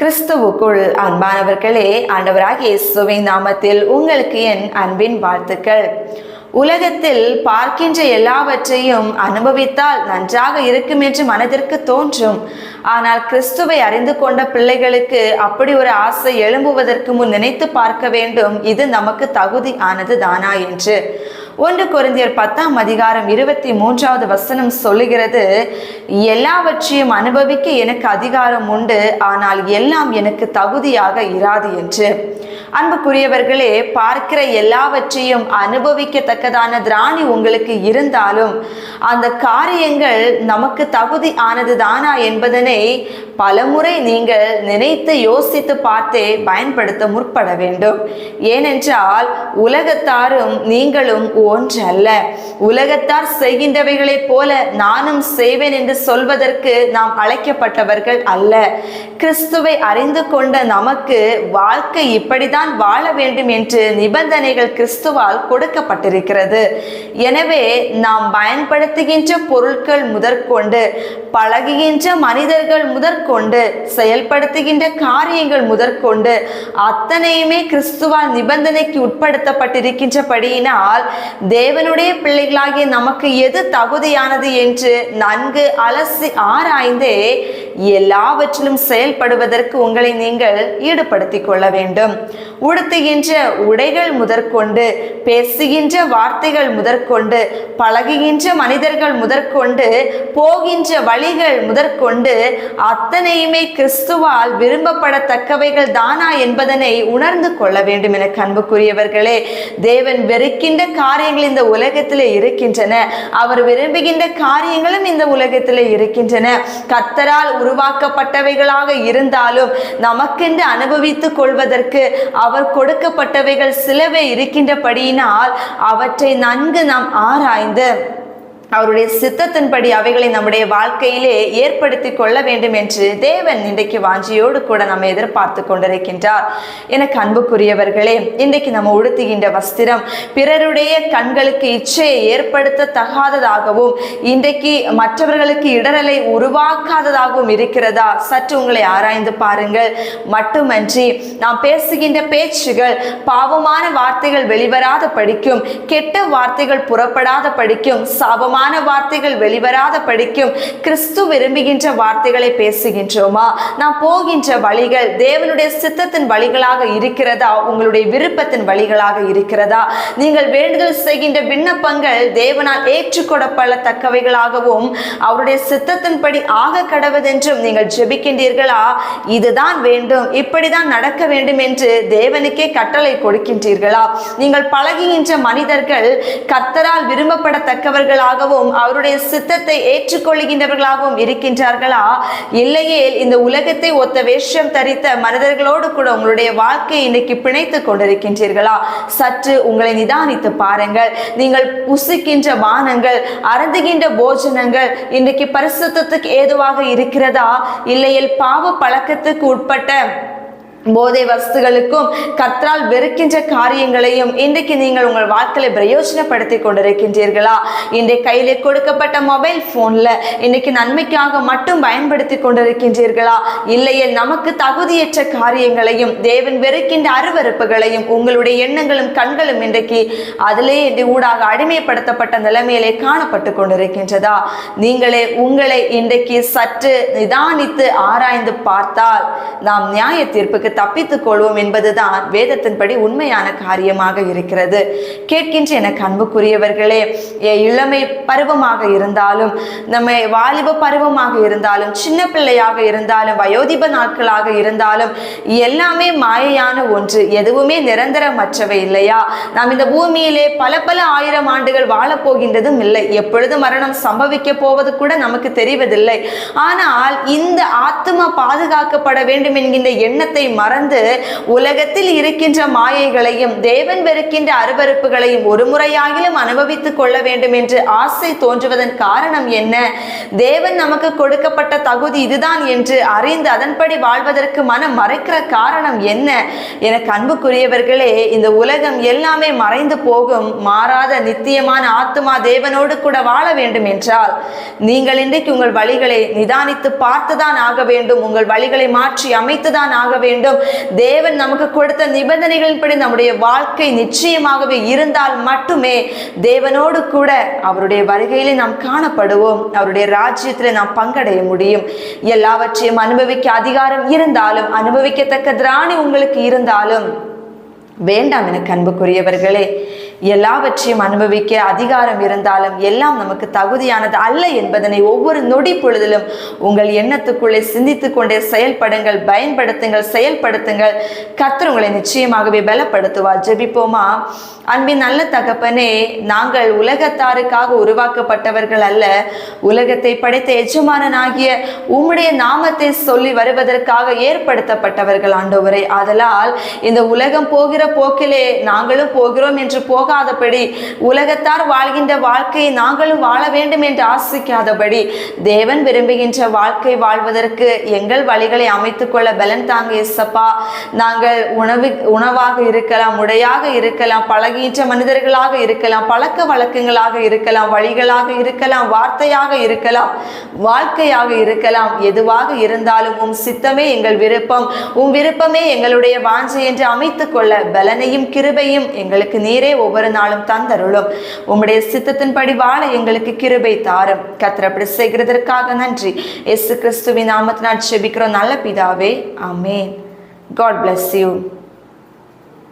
கிறிஸ்துவுக்குள் அன்பானவர்களே ஆண்டவராக இயேசுவின் நாமத்தில் உங்களுக்கு என் அன்பின் வாழ்த்துக்கள். உலகத்தில் பார்க்கின்ற எல்லாவற்றையும் அனுபவித்தால் நன்றாக இருக்கும் என்று மனதிற்கு தோன்றும். ஆனால் கிறிஸ்துவை அறிந்து கொண்ட பிள்ளைகளுக்கு அப்படி ஒரு ஆசை எழும்புவதற்கு முன் நினைத்து பார்க்க வேண்டும். இது நமக்கு தகுதி ஆனது தானா என்று. ஒன்று கொரிந்தியர் பத்தாம் அதிகாரம் இருபத்தி மூன்றாவது வசனம் சொல்லுகிறது எல்லாவற்றையும் அனுபவிக்க எனக்கு அதிகாரம் உண்டு ஆனால் எல்லாம் எனக்கு தகுதியாக இராது என்று. அன்புக்குரியவர்களே பார்க்கிற எல்லாவற்றையும் அனுபவிக்கத்தக்கதான திராணி உங்களுக்கு இருந்தாலும் அந்த காரியங்கள் நமக்கு தகுதி ஆனது தானா என்பதனை பலமுறை நீங்கள் நினைத்து யோசித்து பார்த்தே பயன்படுத்த முற்பட வேண்டும். ஏனென்றால் உலகத்தாரும் நீங்களும் ஒன்றல்ல. உலகத்தார் செய்கின்றவைகளைப் போல நானும் செய்வேன் என்று சொல்வதற்கு நாம் அழைக்கப்பட்டவர்கள் அல்ல. கிறிஸ்துவை அறிந்து கொண்ட நமக்கு வாழ்க்கை இப்படிதான் வாழ வேண்டும் என்று நிபந்தனைகள் கிறிஸ்துவால் கொடுக்கப்பட்டிருக்கிறது. எனவே நாம் பயன்படுத்துகின்ற பொருட்கள் முதற்கொண்டு பழகுகின்ற மனிதர்கள் முதற்கொண்டு செயல்படுத்துகின்ற காரியங்கள் முதற்கொண்டு அத்தனையுமே கிறிஸ்துவால் நிபந்தனைக்கு உட்படுத்தப்பட்டிருக்கின்றபடியினால் தேவனுடைய பிள்ளைகளாகிய நமக்கு எது தகுதியானது என்று நன்கு அலசி ஆராய்ந்தே எல்லாவற்றிலும் செயல்படுவதற்கு உங்களை நீங்கள் ஈடுபடுத்திக் கொள்ள வேண்டும். உடுத்துகின்ற உடைகள் முதற்கொண்டு பேசுகின்ற வார்த்தைகள் முதற்கொண்டு பழகுகின்ற மனிதர்கள் முதற்கொண்டு போகின்ற வழிகள் முதற்கொண்டு அத்தனையுமே கிறிஸ்துவால் விரும்பப்படத்தக்கவைகள் தானா என்பதனை உணர்ந்து கொள்ள வேண்டும் என கண்புக்குரியவர்களே தேவன் வெறுக்கின்ற காரியங்கள் இந்த உலகத்தில் இருக்கின்றன. அவர் விரும்புகின்ற காரியங்களும் இந்த உலகத்தில் இருக்கின்றன. கத்தரால் உருவாக்கப்பட்டவைகளாக இருந்தாலும் நமக்கென்று அனுபவித்துக் கொள்வதற்கு அவர் கொடுக்கப்பட்டவைகள் சிலவே இருக்கின்றபடியினால் அவற்றை நன்கு நாம் ஆராய்ந்து அவருடைய சித்தத்தின்படி அவைகளை நம்முடைய வாழ்க்கையிலே ஏற்படுத்தி கொள்ள வேண்டும் என்று தேவன் இன்றைக்கு வாஞ்சியோடு கூட நம்ம எதிர்பார்த்து கொண்டிருக்கின்றார். எனக்கு அன்புக்குரியவர்களே இன்றைக்கு நம்ம உடுத்துகின்ற வஸ்திரம் பிறருடைய கண்களுக்கு இச்சையை ஏற்படுத்த தகாததாகவும் இன்றைக்கு மற்றவர்களுக்கு இடரலை உருவாக்காததாகவும் இருக்கிறதா? சற்று உங்களை ஆராய்ந்து பாருங்கள். மட்டுமன்றி நாம் பேசுகின்ற பேச்சுகள் பாவமான வார்த்தைகள் வெளிவராத படிக்கும் கெட்ட வார்த்தைகள் புறப்படாத படிக்கும் சாபமான வார்த்தைகள் வெளிவராத படிக்கும் கிறிஸ்து விரும்புகின்ற வார்த்தைகளை பேசுகின்றோமா? நாம் போகின்ற வழிகள் தேவனுடைய சித்தத்தின் வழிகளாக இருக்கிறதா? உங்களுடைய விருப்பத்தின் வழிகளாக இருக்கிறதா? நீங்கள் வேண்டுதல் செய்கின்ற விண்ணப்பங்கள் தேவனால் ஏற்றுக்கொள்ளப்படத்தக்கவைகளாகவும் அவருடைய சித்தத்தின்படி ஆக கடவுதென்றும் நீங்கள் ஜெபிக்கின்றீர்களா? இதுதான் வேண்டும். இப்படிதான் நடக்க வேண்டும் என்று தேவனுக்கே கட்டளை கொடுக்கின்றீர்களா? நீங்கள் பழகுகின்ற மனிதர்கள் கத்தரால் விரும்பப்படத்தக்கவர்களாக விரும்பப்படத்தக்கவர்களாகவும் அவருடைய சித்தத்தை ஏற்றுக்கொள்கின்றவர்களாகவும் இருக்கின்றார்களா? இல்லையே இந்த உலகத்தை ஒத்த வேஷம் தரித்த மனிதர்களோடு கூட உங்களுடைய வாழ்க்கையை இன்னைக்கு பிணைத்துக் கொண்டிருக்கின்றீர்களா? சற்று உங்களை நிதானித்து பாருங்கள். நீங்கள் புசிக்கின்ற பானங்கள் அருந்துகின்ற போஜனங்கள் இன்றைக்கு பரிசுத்தத்துக்கு ஏதுவாக இருக்கிறதா? இல்லையில் பாவ பழக்கத்துக்கு உட்பட்ட போதை வஸ்துகளுக்கும் கர்த்தரால் வெறுக்கின்ற காரியங்களையும் இன்றைக்கு நீங்கள் உங்கள் வாழ்க்கையை பிரயோஜனப்படுத்தி கொண்டிருக்கின்றீர்களா? இன்றைக்கு கையிலே கொடுக்கப்பட்ட மொபைல் ஃபோனில் இன்னைக்கு நன்மைக்காக மட்டும் பயன்படுத்தி கொண்டிருக்கின்றீர்களா? இல்லையே நமக்கு தகுதியற்ற காரியங்களையும் தேவன் வெறுக்கின்ற அருவறுப்புகளையும் உங்களுடைய எண்ணங்களும் கண்களும் இன்றைக்கு அதிலே இந்த ஊடாக அடிமைப்படுத்தப்பட்ட நிலைமையிலே காணப்பட்டு கொண்டிருக்கின்றதா? நீங்களே உங்களை இன்றைக்கு சற்று நிதானித்து ஆராய்ந்து பார்த்தால் நாம் நியாய தீர்ப்புக்கு தப்பித்துக் கொள்வோம் என்பதுதான் வேதத்தின்படி உண்மையான காரியமாக இருக்கிறது. கேட்கின்ற எனக்கு அன்புக்குரியவர்களே இளமை பருவமாக இருந்தாலும் நம்ம வாலிப பருவமாக இருந்தாலும் சின்ன பிள்ளையாக இருந்தாலும் வயோதிப நாட்களாக இருந்தாலும் எல்லாமே மாயையான ஒன்று எதுவுமே நிரந்தரமற்றவை இல்லையா? நாம் இந்த பூமியிலே பல பல ஆயிரம் ஆண்டுகள் வாழப் போகின்றதும் இல்லை. எப்பொழுது மரணம் சம்பவிக்க போவது கூட நமக்கு தெரிவதில்லை. ஆனால் இந்த ஆத்மா பாதுகாக்கப்பட வேண்டும் என்கின்ற எண்ணத்தை மறந்து உலகத்தில் இருக்கின்ற மாயைகளையும் தேவன் வெறுக்கின்ற அருவருப்புகளையும் ஒரு முறையாகிலும் அனுபவித்துக் கொள்ள வேண்டும் என்று ஆசை தோன்றுவதன் காரணம் என்ன? தேவன் நமக்கு கொடுக்கப்பட்ட தகுதி இதுதான் என்று அறிந்து அதன்படி வாழ்வதற்கு மனம் மறைக்கிற காரணம் என்ன? எனக்கு அன்புக்குரியவர்களே இந்த உலகம் எல்லாமே மறைந்து போகும் மாறாத நித்தியமான ஆத்துமா தேவனோடு கூட வாழ வேண்டும் என்றால் நீங்கள் இன்றைக்கு உங்கள் வழிகளை நிதானித்து பார்த்துதான் ஆக வேண்டும் உங்கள் வழிகளை மாற்றி அமைத்துதான் ஆக வேண்டும் தேவன் நமக்கு கொடுத்த நிபந்தனைகளின்படி நம்முடைய வாழ்க்கை நிச்சயமாகவே இருந்தால் மட்டுமே தேவனோடு கூட அவருடைய வருகையிலே நாம் காணப்படுவோம். அவருடைய ராஜ்யத்தில் நாம் பங்கடைய முடியும். எல்லாவற்றையும் அனுபவிக்க அதிகாரம் இருந்தாலும் அனுபவிக்கத்தக்க திராணி உங்களுக்கு இருந்தாலும் வேண்டாம் எனக்கு அன்புக்குரியவர்களே எல்லாவற்றையும் அனுபவிக்க அதிகாரம் இருந்தாலும் எல்லாம் நமக்கு தகுதியானது அல்ல என்பதனை ஒவ்வொரு நொடி பொழுதிலும் உங்கள் எண்ணத்துக்குள்ளே சிந்தித்து கொண்டே செயல்படுங்கள் பயன்படுத்துங்கள் செயல்படுத்துங்கள். கத்தர் உங்களை நிச்சயமாகவே பலப்படுத்துவார். ஜெபிப்போமா? அன்பின் நல்ல தகப்பனே நாங்கள் உலகத்தாருக்காக உருவாக்கப்பட்டவர்கள் அல்ல. உலகத்தை படைத்த எஜமானனாகிய உம்முடைய நாமத்தை சொல்லி வருவதற்காக ஏற்படுத்தப்பட்டவர்கள் ஆண்டவரை. ஆதலால் இந்த உலகம் போகிற போக்கிலே நாங்களும் போகிறோம் என்று போகாதபடி உலகத்தார் வாழ்கின்ற வாழ்க்கையை நாங்களும் வாழ வேண்டும் என்று ஆசிக்காதபடி தேவன் விரும்புகின்ற வாழ்க்கை வாழ்வதற்கு எங்கள் வழிகளை அமைத்துக் கொள்ள பலன் தாங்க இசப்பா நாங்கள் உணவு உணவாக இருக்கலாம் உடையாக இருக்கலாம் பழகின்ற மனிதர்களாக இருக்கலாம் பழக்க வழக்கங்களாக இருக்கலாம் வழிகளாக இருக்கலாம் வார்த்தையாக இருக்கலாம் வாழ்க்கையாக இருக்கலாம் எதுவாக இருந்தாலும் உம் சித்தமே எங்கள் விருப்பம். உம் விருப்பமே எங்களுடைய வாஞ்சை என்று அமைத்துக் கொள்ள பலனையும் கிருபையும் எங்களுக்கு நீரே ஒவ்வொரு நாளும் தந்தருளும். உம்முடைய சித்தத்தின்படி வாழ எங்களுக்கு கிருபை தாரும். கத்திர அப்படி செய்கிறதற்காக நன்றி. எஸ் கிறிஸ்துவின் நாமத்தினால் செபிக்கிறோம். நல்ல பிதாவே ஆமென். God bless you